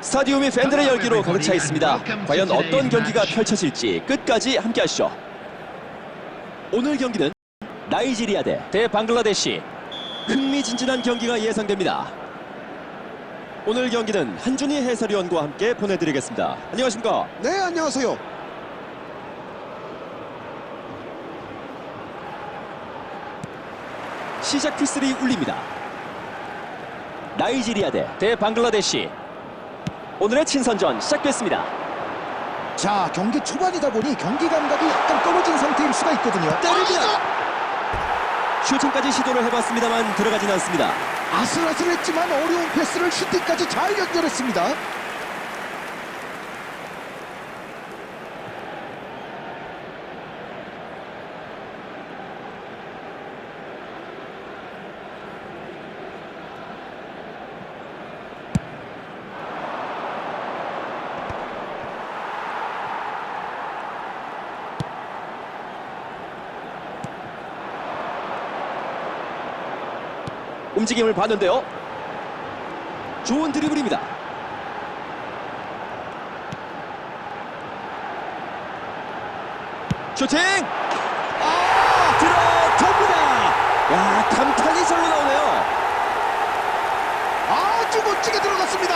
스타디움이 팬들의 열기로 가득 차 있습니다. 과연 어떤 경기가 펼쳐질지 끝까지 함께 하시죠. 오늘 경기는 나이지리아 대 대 방글라데시 흥미진진한 경기가 예상됩니다. 오늘 경기는 한준희 해설위원과 함께 보내드리겠습니다. 안녕하십니까? 네, 안녕하세요. 시작 휘슬이 울립니다. 나이지리아 대 대 방글라데시 오늘의 친선전 시작됐습니다. 자, 경기 초반이다 보니 경기 감각이 약간 떨어진 상태일 수가 있거든요. 때립니다. 슈팅까지 시도를 해봤습니다만 들어가진 않습니다. 아슬아슬했지만 어려운 패스를 슈팅까지 잘 연결했습니다. 움직임을 봤는데요. 좋은 드리블입니다. 슈팅! 아, 들어갑니다. 야, 감탄이 절로 나오네요. 아주 멋지게 들어갔습니다.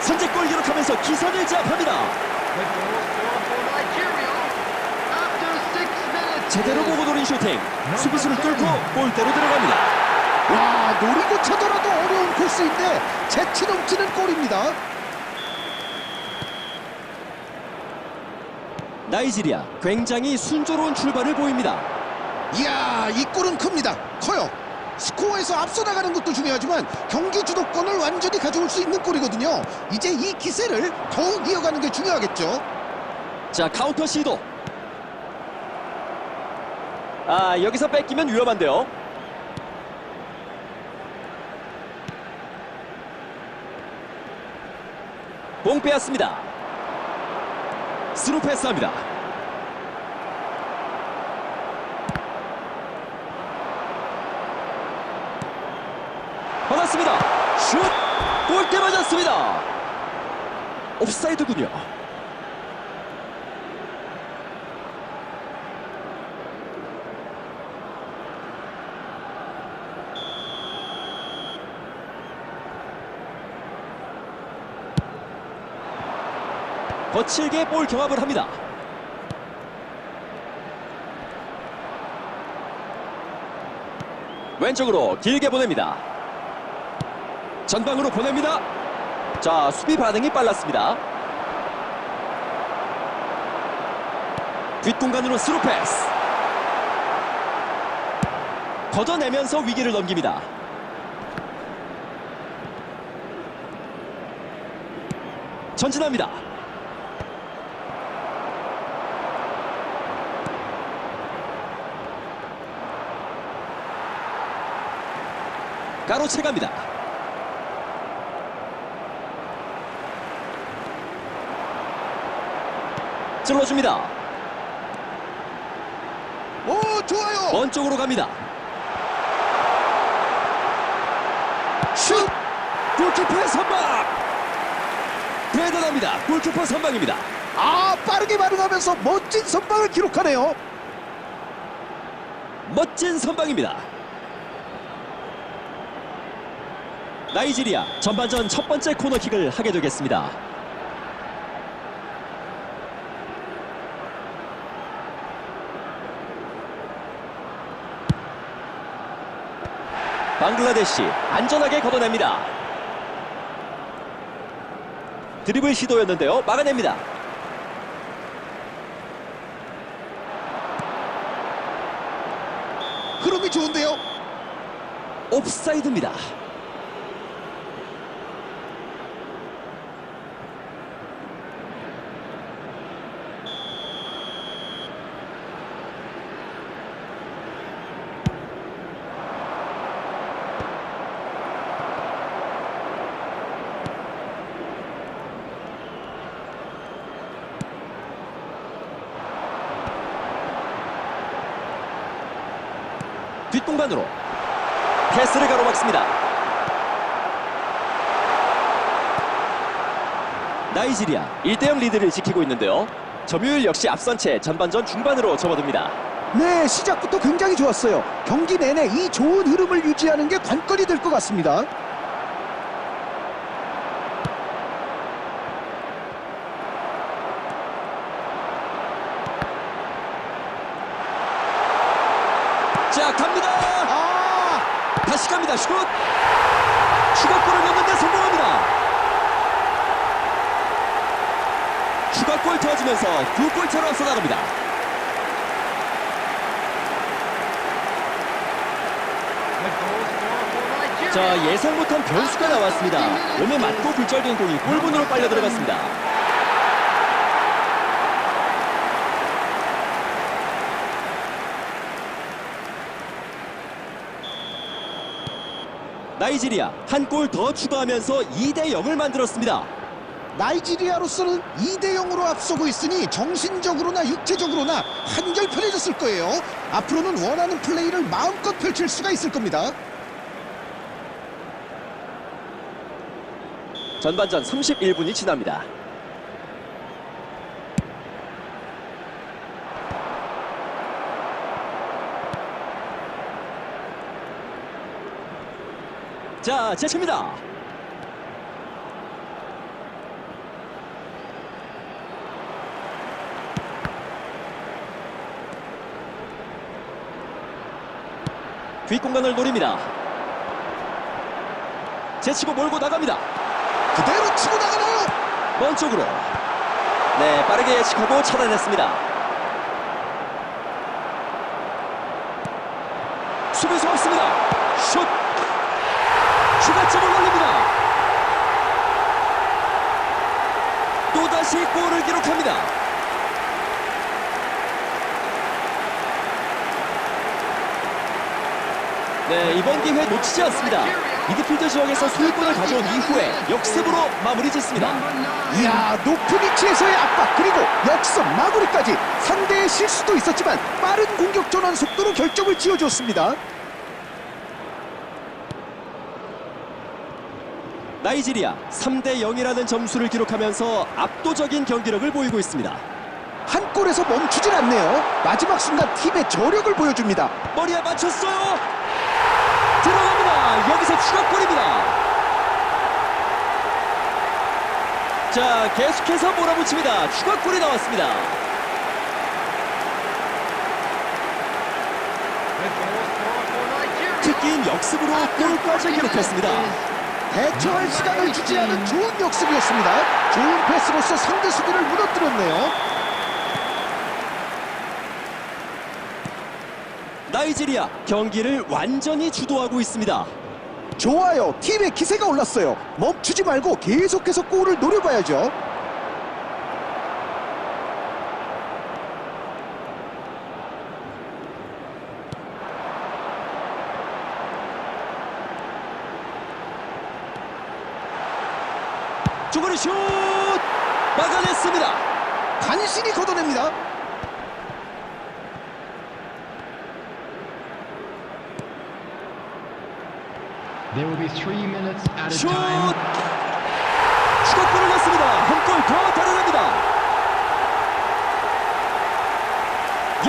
선제골 기록하면서 기선을 제압합니다. 제대로 보고 노린 슈팅. 수비수를 뚫고 골대로 들어갑니다. 와, 노리고 쳐더라도 어려운 코스인데 재치 넘치는 골입니다. 나이지리아 굉장히 순조로운 출발을 보입니다. 이야, 이 골은 큽니다. 커요. 스코어에서 앞서 나가는 것도 중요하지만 경기 주도권을 완전히 가져올 수 있는 골이거든요. 이제 이 기세를 더욱 이어가는 게 중요하겠죠. 자 카운터 시도 아 여기서 뺏기면 위험한데요. 공 빼앗습니다. 스루 패스합니다. 받았습니다. 슛! 골대 맞았습니다. 옵사이드군요 거칠게 볼 경합을 합니다. 왼쪽으로 길게 보냅니다. 전방으로 보냅니다. 자, 수비 반응이 빨랐습니다. 뒷공간으로 스루 패스. 걷어내면서 위기를 넘깁니다. 전진합니다. 가로채 갑니다. 찔러줍니다. 오, 좋아요. 먼 쪽으로 갑니다. 슛! 골키퍼의 선방! 대단합니다. 골키퍼 선방입니다. 아, 빠르게 반응하면서 멋진 선방을 기록하네요. 멋진 선방입니다. 나이지리아 전반전 첫 번째 코너킥을 하게 되겠습니다. 방글라데시 안전하게 걷어냅니다. 드리블 시도였는데요. 막아냅니다. 흐름이 좋은데요. 옵사이드입니다. 공간으로 패스를 가로막습니다. 나이지리아 1대0 리드를 지키고 있는데요. 점유율 역시 앞선 채 전반전 중반으로 접어듭니다. 네, 시작부터 굉장히 좋았어요. 경기 내내 이 좋은 흐름을 유지하는 게 관건이 될 것 같습니다. 자 갑니다. 아, 다시 갑니다. 슛. 추가골을 넣는데 성공합니다. 추가골 터지면서 두 골차로 앞서 나갑니다. 자 예상 못한 변수가 나왔습니다. 몸에 맞고 굴절된 공이 골문으로 빨려 들어갔습니다. 나이지리아 한 골 더 추가하면서 2대 0을 만들었습니다. 나이지리아로서는 2대 0으로 앞서고 있으니 정신적으로나 육체적으로나 한결 편해졌을 거예요. 앞으로는 원하는 플레이를 마음껏 펼칠 수가 있을 겁니다. 전반전 31분이 지납니다. 자, 제치입니다. 뒷공간을 노립니다. 제치고 몰고 나갑니다. 그대로 치고 나가나요? 먼 쪽으로 네 빠르게 예측하고 차단했습니다 수비수 없습니다 슛 추가점을 올립니다 또다시 골을 기록합니다. 네 이번 기회 놓치지 않습니다. 미드필더 지역에서 소유권을 가져온 이후에 역습으로 마무리 짓습니다. 이야 높은 위치에서의 압박 그리고 역습 마무리까지 상대의 실수도 있었지만 빠른 공격 전환 속도로 결정을 지어줬습니다. 나이지리아 3대 0이라는 점수를 기록하면서 압도적인 경기력을 보이고 있습니다. 한 골에서 멈추질 않네요. 마지막 순간 팀의 저력을 보여줍니다. 머리에 맞췄어요. 들어갑니다. 여기서 추가골입니다. 자, 계속해서 몰아붙입니다. 추가골이 나왔습니다. 특기인 역습으로 골까지 기록했습니다. 대처할 시간을 주지 않은 좋은 역습이었습니다. 좋은 패스로서 상대 수비를 무너뜨렸네요. 나이지리아 경기를 완전히 주도하고 있습니다. 좋아요. 팀의 기세가 올랐어요. 멈추지 말고 계속해서 골을 노려봐야죠. 중거리 슛 막아냈습니다. 간신히 걷어냅니다. There will be three minutes at a 슛! time. 추가골을 넣습니다. 한 골 더 달아납니다.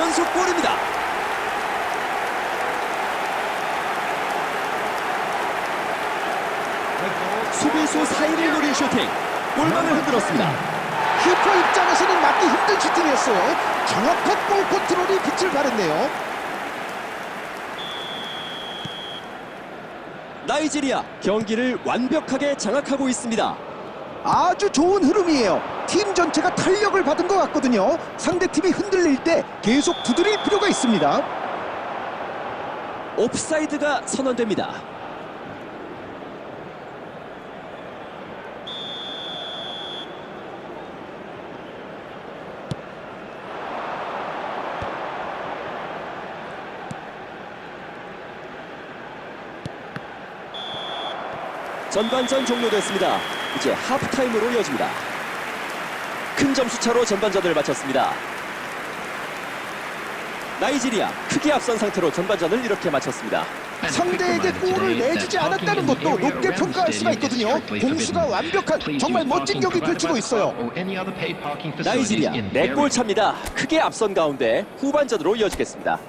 연속골입니다. 수비수 사이를 노린 슈팅. 골망을 흔들었습니다. 키퍼 입장에서는 맞기 힘든 슈팅이었어요. 정확한 볼 컨트롤이 빛을 발했네요. 나이지리아 경기를 완벽하게 장악하고 있습니다. 아주 좋은 흐름이에요. 팀 전체가 탄력을 받은 것 같거든요. 상대팀이 흔들릴 때 계속 두드릴 필요가 있습니다. 옵사이드가 선언됩니다. 전반전 종료됐습니다. 이제 하프타임으로 이어집니다. 큰 점수 차로 전반전을 마쳤습니다. 나이지리아 크게 앞선 상태로 전반전을 이렇게 마쳤습니다. 상대에게 골을 내주지 않았다는 것도 높게 평가할 수가 있거든요. 공수가 완벽한 정말 멋진 경기 펼치고 있어요. 나이지리아 4골 차입니다. 크게 앞선 가운데 후반전으로 이어지겠습니다.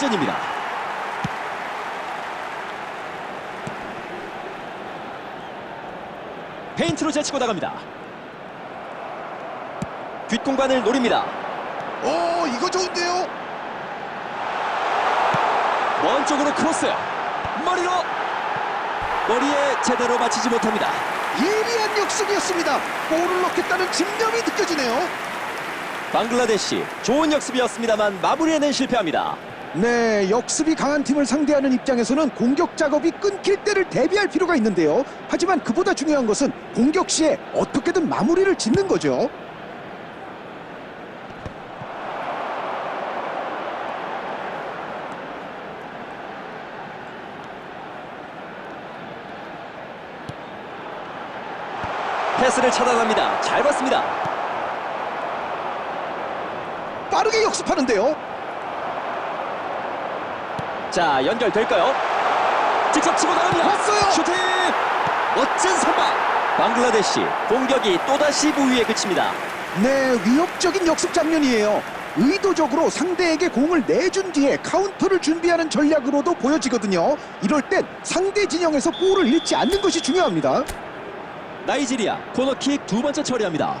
후반전입니다. 페인트로 제치고 나갑니다. 뒷공간을 노립니다. 오, 이거 좋은데요? 먼 쪽으로 크로스 머리로 머리에 제대로 맞히지 못합니다 예리한 역습이었습니다. 골을 넣겠다는 집념이 느껴지네요. 방글라데시 좋은 역습이었습니다만 마무리에는 실패합니다 네, 역습이 강한 팀을 상대하는 입장에서는 공격 작업이 끊길 때를 대비할 필요가 있는데요. 하지만 그보다 중요한 것은 공격 시에 어떻게든 마무리를 짓는 거죠. 패스를 차단합니다 잘 봤습니다 빠르게 역습하는데요. 자 연결될까요 직접 치고 나갑니다 왔어요! 슈팅 멋진 선방 방글라데시 공격이 또다시 부위에 그칩니다 네, 위협적인 역습 장면이에요. 의도적으로 상대에게 공을 내준 뒤에 카운터를 준비하는 전략으로도 보여지거든요. 이럴 땐 상대 진영에서 볼을 잃지 않는 것이 중요합니다. 나이지리아 코너킥 두 번째 처리합니다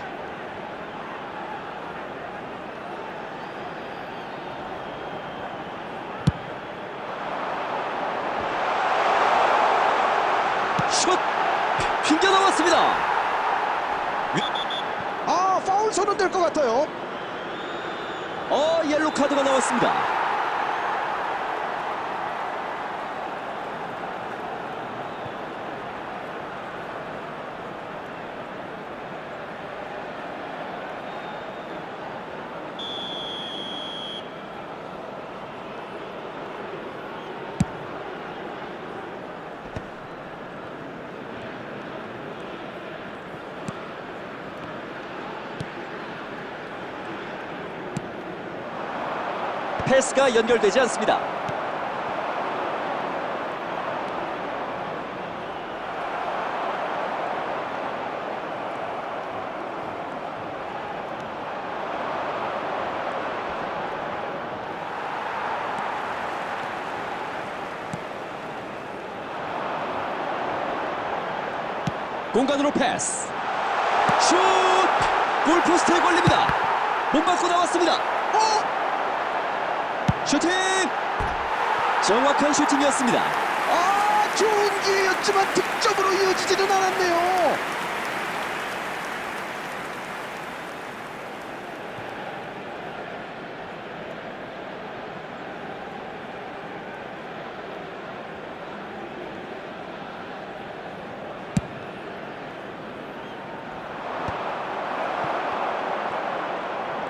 슛 나왔습니다 아, 파울 선언될 것 같아요. 어 옐로 카드가 나왔습니다 패스가 연결되지 않습니다. 공간으로 패스. 슛! 골포스트에 걸립니다. 못 맞고 나왔습니다. 어? 슈팅! 정확한 슈팅이었습니다. 아, 좋은 기회였지만 득점으로 이어지지는 않았네요.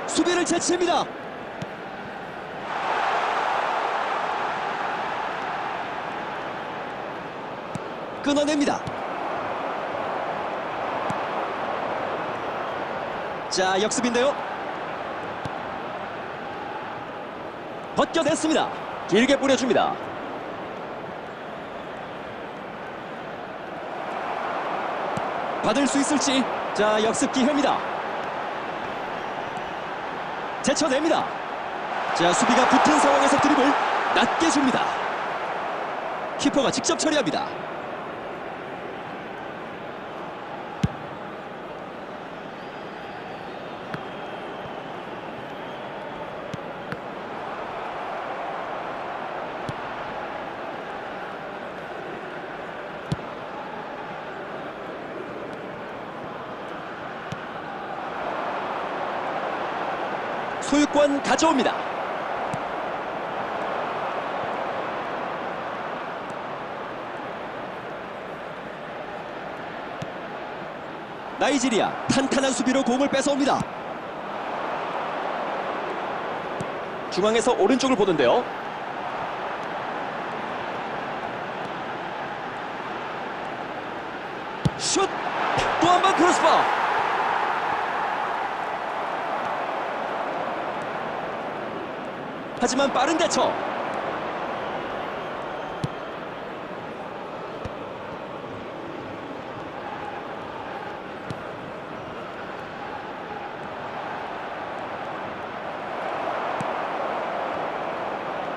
수비를 제치입니다 끊어냅니다 자 역습인데요 벗겨냈습니다 길게 뿌려줍니다 받을 수 있을지 자 역습 기회입니다 제쳐냅니다. 자 수비가 붙은 상황에서 드립을 낮게 줍니다. 키퍼가 직접 처리합니다. 소유권 가져옵니다. 나이지리아 탄탄한 수비로 공을 뺏어옵니다. 중앙에서 오른쪽을 보는데요. 슛! 또 한 번 크로스바! 하지만 빠른 대처.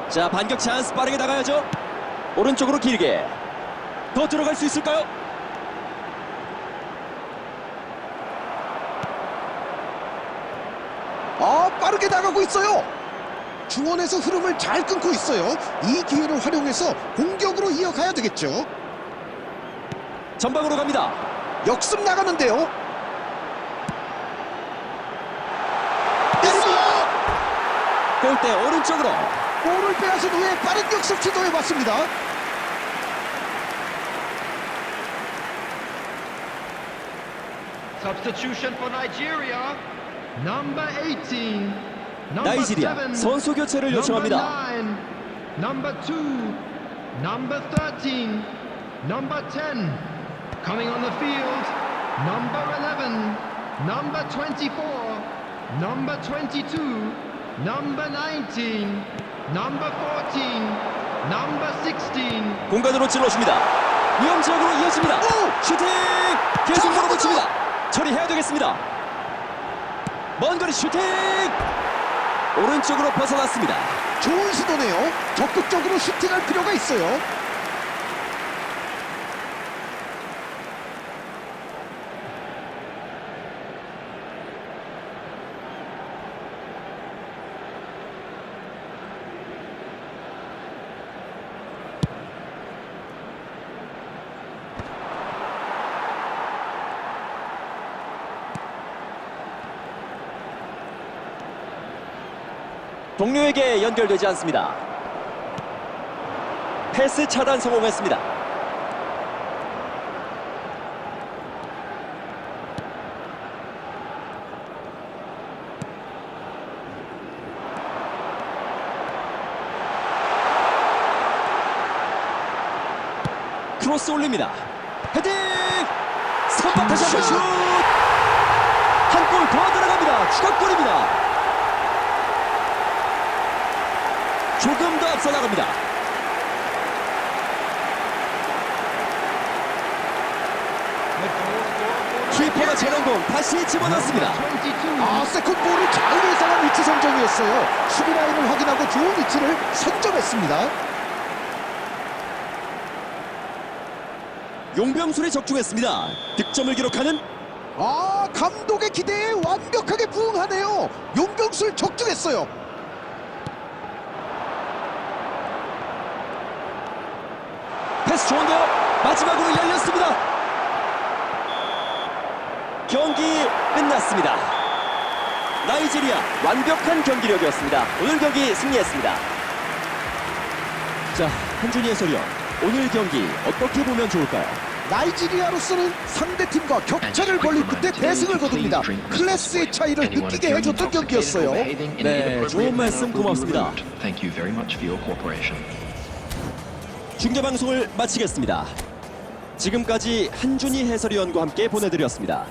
자 반격 찬스 빠르게 나가야죠. 오른쪽으로 길게 더 들어갈 수 있을까요? 아 빠르게 나가고 있어요. 중원에서 흐름을 잘 끊고 있어요. 이 기회를 활용해서 공격으로 이어가야 되겠죠. 전방으로 갑니다. 역습 나가는데요. 때립니다. 골대 오른쪽으로 볼을 빼앗은 후에 빠른 역습 시도해 봤습니다. Substitution for Nigeria. Number 18. 나이지리아 선수 교체를 요청합니다. Number 9. Number 2. Number 13. Number 10. Coming on the field. Number 11. Number 24. Number 22. Number 19. Number 14. Number 16. 공간으로 찔러줍니다. 위험 지역으로 이어집니다. 오! 슈팅! 계속 몰아붙입니다. 처리해야 되겠습니다. 먼 거리 슈팅! 오른쪽으로 벗어났습니다. 좋은 시도네요. 적극적으로 슈팅할 필요가 있어요. 동료에게 연결되지 않습니다. 패스 차단 성공했습니다. 크로스 올립니다. 헤딩! 선박 다시 한번 슛! 한 골 더 들어갑니다. 추가골입니다. 조금 더 앞서 나갑니다. 키퍼가 제런공 다시 집어넣습니다. 22. 아 세컨볼을 잘 예상한 위치 선정이었어요. 수비 라인을 확인하고 좋은 위치를 선점했습니다. 용병술에 적중했습니다. 득점을 기록하는 아 감독의 기대에 완벽하게 부응하네요. 용병술 적중했어요. 패스 좋은데요. 마지막으로 열렸습니다. 경기 끝났습니다. 나이지리아 완벽한 경기력이었습니다. 오늘 경기 승리했습니다. 자, 한준희 해설위원. 오늘 경기 어떻게 보면 좋을까요? 나이지리아로서는 상대 팀과 격차를 벌린 끝에 대승을 거둡니다. 클래스의 차이를 느끼게 해줬던 경기였어요. 네, 좋은 말씀 고맙습니다. 중계 방송을 마치겠습니다. 지금까지 한준희 해설위원과 함께 보내드렸습니다.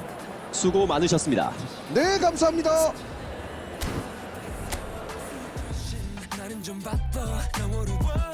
수고 많으셨습니다. 네 감사합니다.